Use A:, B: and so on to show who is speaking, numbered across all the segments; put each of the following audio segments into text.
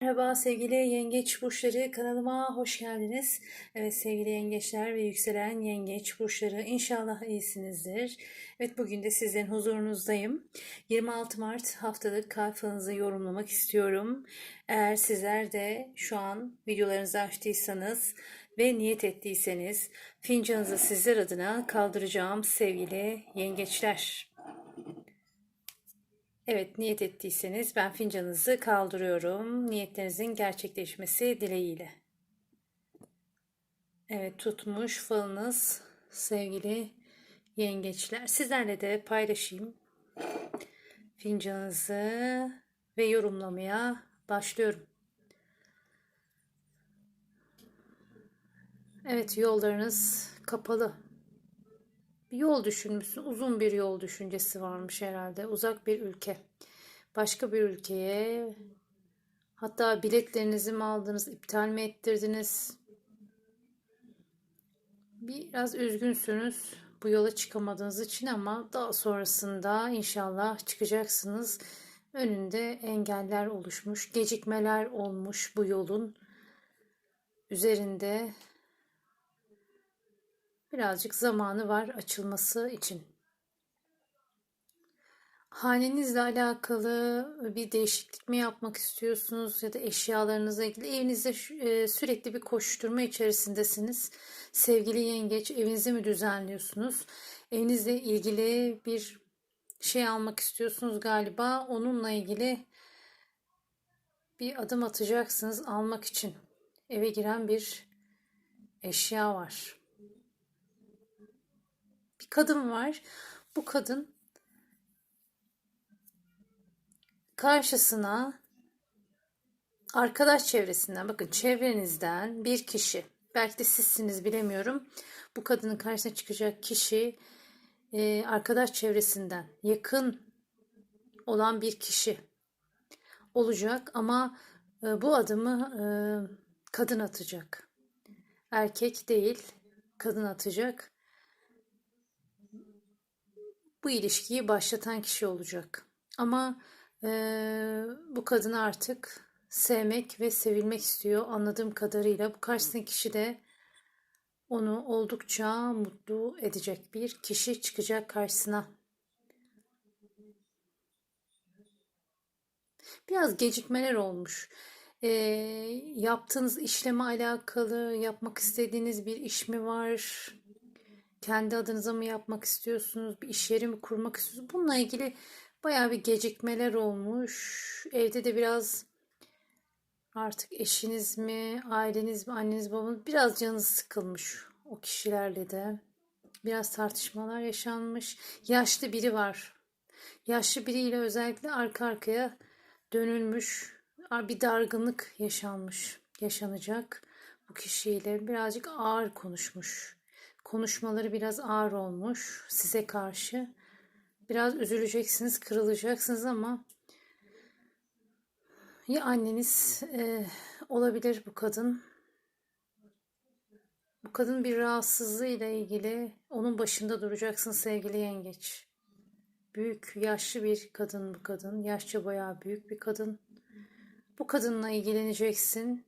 A: Merhaba sevgili yengeç burçları kanalıma hoş geldiniz. Evet sevgili yengeçler ve yükselen yengeç burçları inşallah iyisinizdir. Evet bugün de sizin huzurunuzdayım. 26 Mart haftalık kalfanızı yorumlamak istiyorum. Eğer sizler de şu an videolarınızı açtıysanız ve niyet ettiyseniz fincanınızı sizler adına kaldıracağım sevgili yengeçler. Evet, niyet ettiyseniz ben fincanınızı kaldırıyorum. Niyetlerinizin gerçekleşmesi dileğiyle. Evet, tutmuş falınız sevgili yengeçler. Sizlerle de paylaşayım. Fincanınızı ve yorumlamaya başlıyorum. Evet, yollarınız kapalı yol düşünmüşsün. Uzun bir yol düşüncesi varmış herhalde. Uzak bir ülke. Başka bir ülkeye hatta biletlerinizi mi aldınız, iptal mi ettirdiniz? Biraz üzgünsünüz bu yola çıkamadığınız için ama daha sonrasında inşallah çıkacaksınız. Önünde engeller oluşmuş, gecikmeler olmuş bu yolun üzerinde Birazcık zamanı var açılması için. Hanenizle alakalı bir değişiklik mi yapmak istiyorsunuz ya da eşyalarınızla ilgili evinizde e, sürekli bir koşturma içerisindesiniz. Sevgili yengeç evinizi mi düzenliyorsunuz? Evinizle ilgili bir şey almak istiyorsunuz galiba. Onunla ilgili bir adım atacaksınız almak için. Eve giren bir eşya var bir kadın var. Bu kadın karşısına arkadaş çevresinden bakın çevrenizden bir kişi belki de sizsiniz bilemiyorum. Bu kadının karşısına çıkacak kişi e, arkadaş çevresinden yakın olan bir kişi olacak ama e, bu adımı e, kadın atacak. Erkek değil, kadın atacak bu ilişkiyi başlatan kişi olacak. Ama e, bu kadını artık sevmek ve sevilmek istiyor anladığım kadarıyla. Bu karşısındaki kişi de onu oldukça mutlu edecek bir kişi çıkacak karşısına. Biraz gecikmeler olmuş. E, yaptığınız işleme alakalı yapmak istediğiniz bir iş mi var? Kendi adınıza mı yapmak istiyorsunuz? Bir iş yeri mi kurmak istiyorsunuz? Bununla ilgili bayağı bir gecikmeler olmuş. Evde de biraz artık eşiniz mi, aileniz mi, anneniz babanız biraz canınız sıkılmış o kişilerle de. Biraz tartışmalar yaşanmış. Yaşlı biri var. Yaşlı biriyle özellikle arka arkaya dönülmüş. Bir dargınlık yaşanmış, yaşanacak bu kişiyle. Birazcık ağır konuşmuş konuşmaları biraz ağır olmuş size karşı. Biraz üzüleceksiniz, kırılacaksınız ama ya anneniz e, olabilir bu kadın. Bu kadın bir rahatsızlığı ile ilgili onun başında duracaksın sevgili yengeç. Büyük, yaşlı bir kadın bu kadın. Yaşça bayağı büyük bir kadın. Bu kadınla ilgileneceksin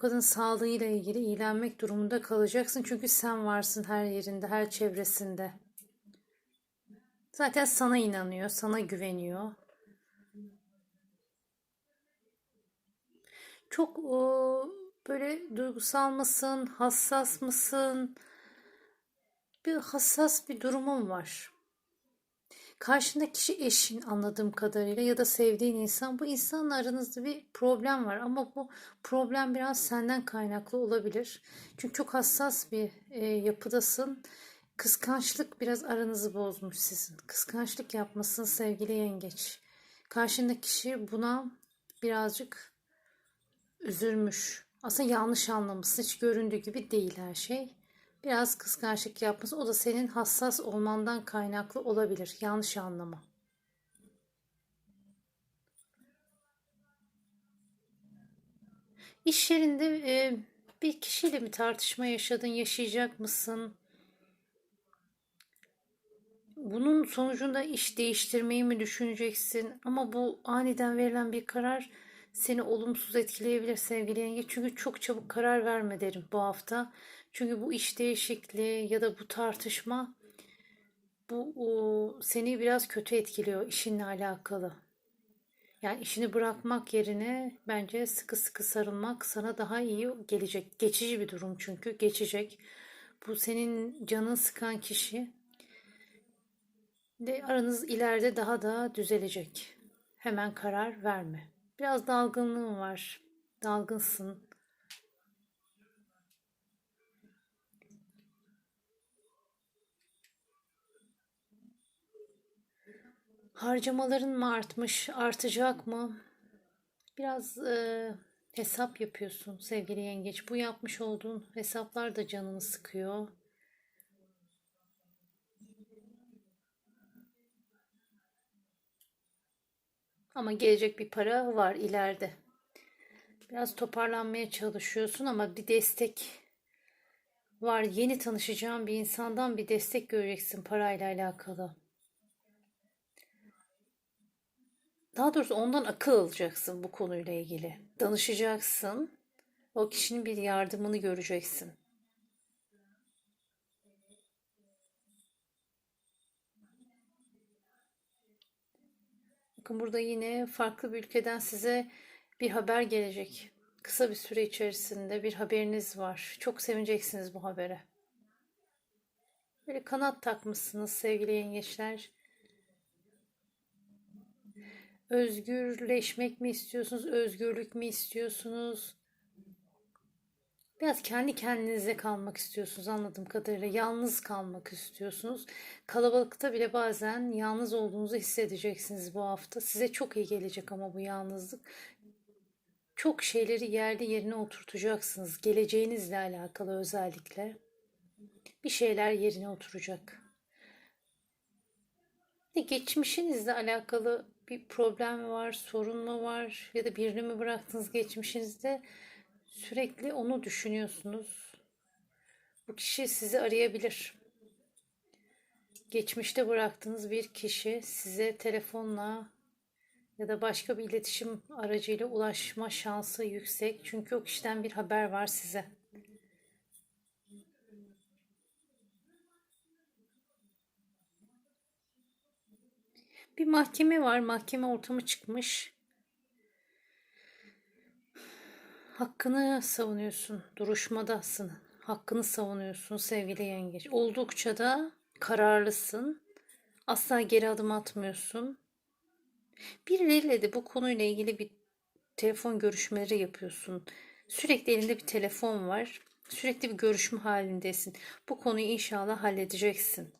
A: kadın sağlığıyla ilgili iyilenmek durumunda kalacaksın. Çünkü sen varsın her yerinde, her çevresinde. Zaten sana inanıyor, sana güveniyor. Çok o, böyle duygusal mısın, hassas mısın? Bir hassas bir durumun var. Karşındaki kişi eşin anladığım kadarıyla ya da sevdiğin insan. Bu insanla aranızda bir problem var ama bu problem biraz senden kaynaklı olabilir. Çünkü çok hassas bir e, yapıdasın. Kıskançlık biraz aranızı bozmuş sizin. Kıskançlık yapmasın sevgili yengeç. Karşındaki kişi buna birazcık üzülmüş. Aslında yanlış anlamışsın. Hiç göründüğü gibi değil her şey biraz kıskançlık yapması o da senin hassas olmandan kaynaklı olabilir. Yanlış anlama. İş yerinde e, bir kişiyle mi tartışma yaşadın, yaşayacak mısın? Bunun sonucunda iş değiştirmeyi mi düşüneceksin? Ama bu aniden verilen bir karar seni olumsuz etkileyebilir sevgili yengeç. Çünkü çok çabuk karar verme derim bu hafta. Çünkü bu iş değişikliği ya da bu tartışma bu o, seni biraz kötü etkiliyor işinle alakalı. Yani işini bırakmak yerine bence sıkı sıkı sarılmak sana daha iyi gelecek. Geçici bir durum çünkü geçecek. Bu senin canın sıkan kişi de aranız ileride daha da düzelecek. Hemen karar verme. Biraz dalgınlığın var. Dalgınsın. Harcamaların mı artmış, artacak mı? Biraz e, hesap yapıyorsun sevgili yengeç. Bu yapmış olduğun hesaplar da canını sıkıyor. Ama gelecek bir para var ileride. Biraz toparlanmaya çalışıyorsun ama bir destek var. Yeni tanışacağın bir insandan bir destek göreceksin parayla alakalı. Daha doğrusu ondan akıl alacaksın bu konuyla ilgili. Danışacaksın. O kişinin bir yardımını göreceksin. Bakın burada yine farklı bir ülkeden size bir haber gelecek. Kısa bir süre içerisinde bir haberiniz var. Çok sevineceksiniz bu habere. Böyle kanat takmışsınız sevgili yengeçler. Özgürleşmek mi istiyorsunuz? Özgürlük mü istiyorsunuz? Biraz kendi kendinize kalmak istiyorsunuz anladığım kadarıyla. Yalnız kalmak istiyorsunuz. Kalabalıkta bile bazen yalnız olduğunuzu hissedeceksiniz bu hafta. Size çok iyi gelecek ama bu yalnızlık. Çok şeyleri yerli yerine oturtacaksınız. Geleceğinizle alakalı özellikle. Bir şeyler yerine oturacak. Geçmişinizle alakalı bir problem mi var, sorun mu var ya da birini mi bıraktınız geçmişinizde sürekli onu düşünüyorsunuz. Bu kişi sizi arayabilir. Geçmişte bıraktığınız bir kişi size telefonla ya da başka bir iletişim aracıyla ulaşma şansı yüksek. Çünkü o kişiden bir haber var size. Bir mahkeme var. Mahkeme ortamı çıkmış. Hakkını savunuyorsun. Duruşmadasın. Hakkını savunuyorsun sevgili yengeç. Oldukça da kararlısın. Asla geri adım atmıyorsun. Birileriyle de bu konuyla ilgili bir telefon görüşmeleri yapıyorsun. Sürekli elinde bir telefon var. Sürekli bir görüşme halindesin. Bu konuyu inşallah halledeceksin.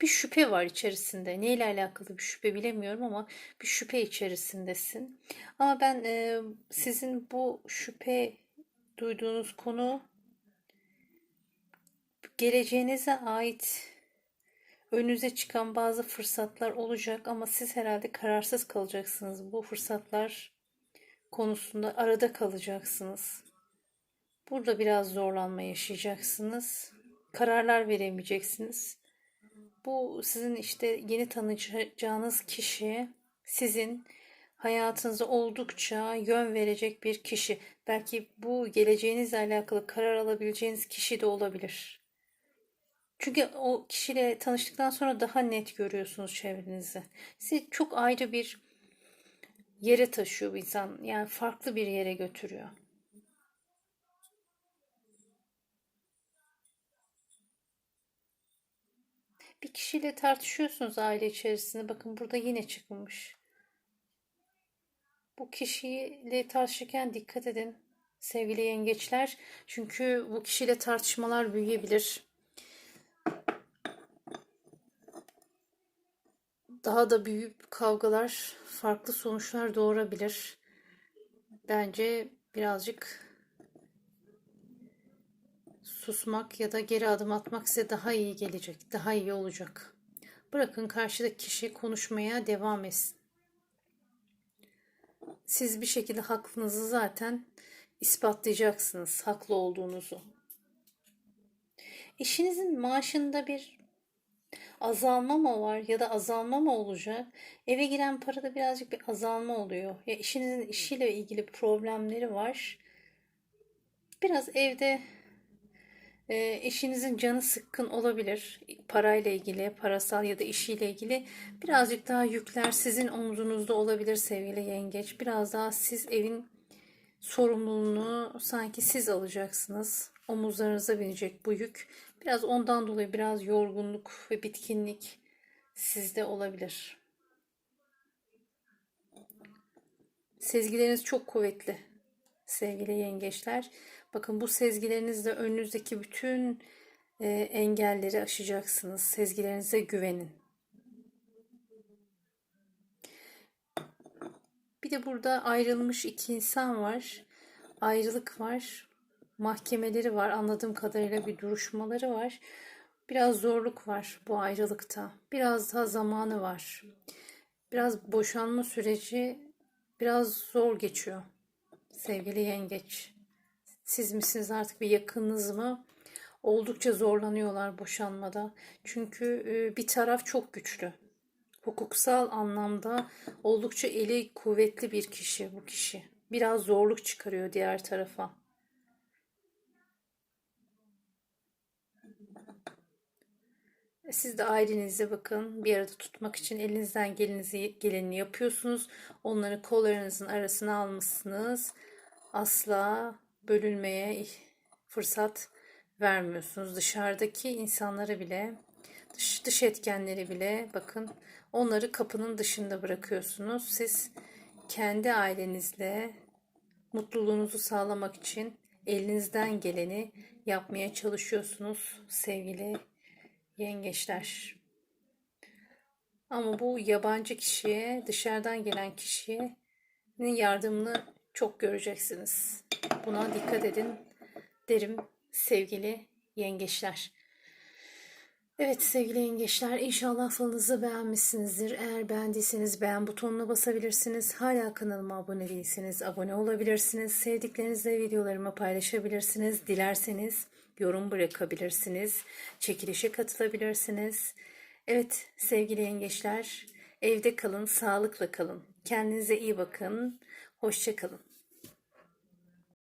A: Bir şüphe var içerisinde. Neyle alakalı bir şüphe bilemiyorum ama bir şüphe içerisindesin. Ama ben e, sizin bu şüphe duyduğunuz konu geleceğinize ait önünüze çıkan bazı fırsatlar olacak ama siz herhalde kararsız kalacaksınız. Bu fırsatlar konusunda arada kalacaksınız. Burada biraz zorlanma yaşayacaksınız. Kararlar veremeyeceksiniz. Bu sizin işte yeni tanıyacağınız kişi sizin hayatınıza oldukça yön verecek bir kişi. Belki bu geleceğinizle alakalı karar alabileceğiniz kişi de olabilir. Çünkü o kişiyle tanıştıktan sonra daha net görüyorsunuz çevrenizi. Sizi çok ayrı bir yere taşıyor bu insan. Yani farklı bir yere götürüyor. Bir kişiyle tartışıyorsunuz aile içerisinde. Bakın burada yine çıkmış. Bu kişiyle tartışırken dikkat edin sevgili yengeçler. Çünkü bu kişiyle tartışmalar büyüyebilir. Daha da büyük kavgalar farklı sonuçlar doğurabilir. Bence birazcık susmak ya da geri adım atmak size daha iyi gelecek, daha iyi olacak. Bırakın karşıdaki kişi konuşmaya devam etsin. Siz bir şekilde haklınızı zaten ispatlayacaksınız, haklı olduğunuzu. eşinizin maaşında bir azalma mı var ya da azalma mı olacak? Eve giren parada birazcık bir azalma oluyor. Ya eşinizin işiyle ilgili problemleri var. Biraz evde e, eşinizin canı sıkkın olabilir. Parayla ilgili, parasal ya da işiyle ilgili birazcık daha yükler sizin omzunuzda olabilir sevgili yengeç. Biraz daha siz evin sorumluluğunu sanki siz alacaksınız. Omuzlarınıza binecek bu yük. Biraz ondan dolayı biraz yorgunluk ve bitkinlik sizde olabilir. Sezgileriniz çok kuvvetli sevgili yengeçler. Bakın bu sezgilerinizle önünüzdeki bütün e, engelleri aşacaksınız. Sezgilerinize güvenin. Bir de burada ayrılmış iki insan var. Ayrılık var. Mahkemeleri var. Anladığım kadarıyla bir duruşmaları var. Biraz zorluk var bu ayrılıkta. Biraz daha zamanı var. Biraz boşanma süreci biraz zor geçiyor. Sevgili yengeç. Siz misiniz artık bir yakınınız mı? Oldukça zorlanıyorlar boşanmada. Çünkü e, bir taraf çok güçlü. Hukuksal anlamda oldukça eli kuvvetli bir kişi bu kişi. Biraz zorluk çıkarıyor diğer tarafa. Siz de ailenize bakın. Bir arada tutmak için elinizden gelenizi, geleni yapıyorsunuz. Onları kollarınızın arasına almışsınız. Asla bölünmeye fırsat vermiyorsunuz. Dışarıdaki insanlara bile, dış, dış etkenleri bile bakın onları kapının dışında bırakıyorsunuz. Siz kendi ailenizle mutluluğunuzu sağlamak için elinizden geleni yapmaya çalışıyorsunuz sevgili yengeçler. Ama bu yabancı kişiye, dışarıdan gelen kişiye yardımını çok göreceksiniz. Buna dikkat edin derim sevgili yengeçler. Evet sevgili yengeçler inşallah falınızı beğenmişsinizdir. Eğer beğendiyseniz beğen butonuna basabilirsiniz. Hala kanalıma abone değilseniz abone olabilirsiniz. Sevdiklerinizle videolarımı paylaşabilirsiniz. Dilerseniz yorum bırakabilirsiniz. Çekilişe katılabilirsiniz. Evet sevgili yengeçler evde kalın, sağlıkla kalın. Kendinize iyi bakın. Hoşçakalın.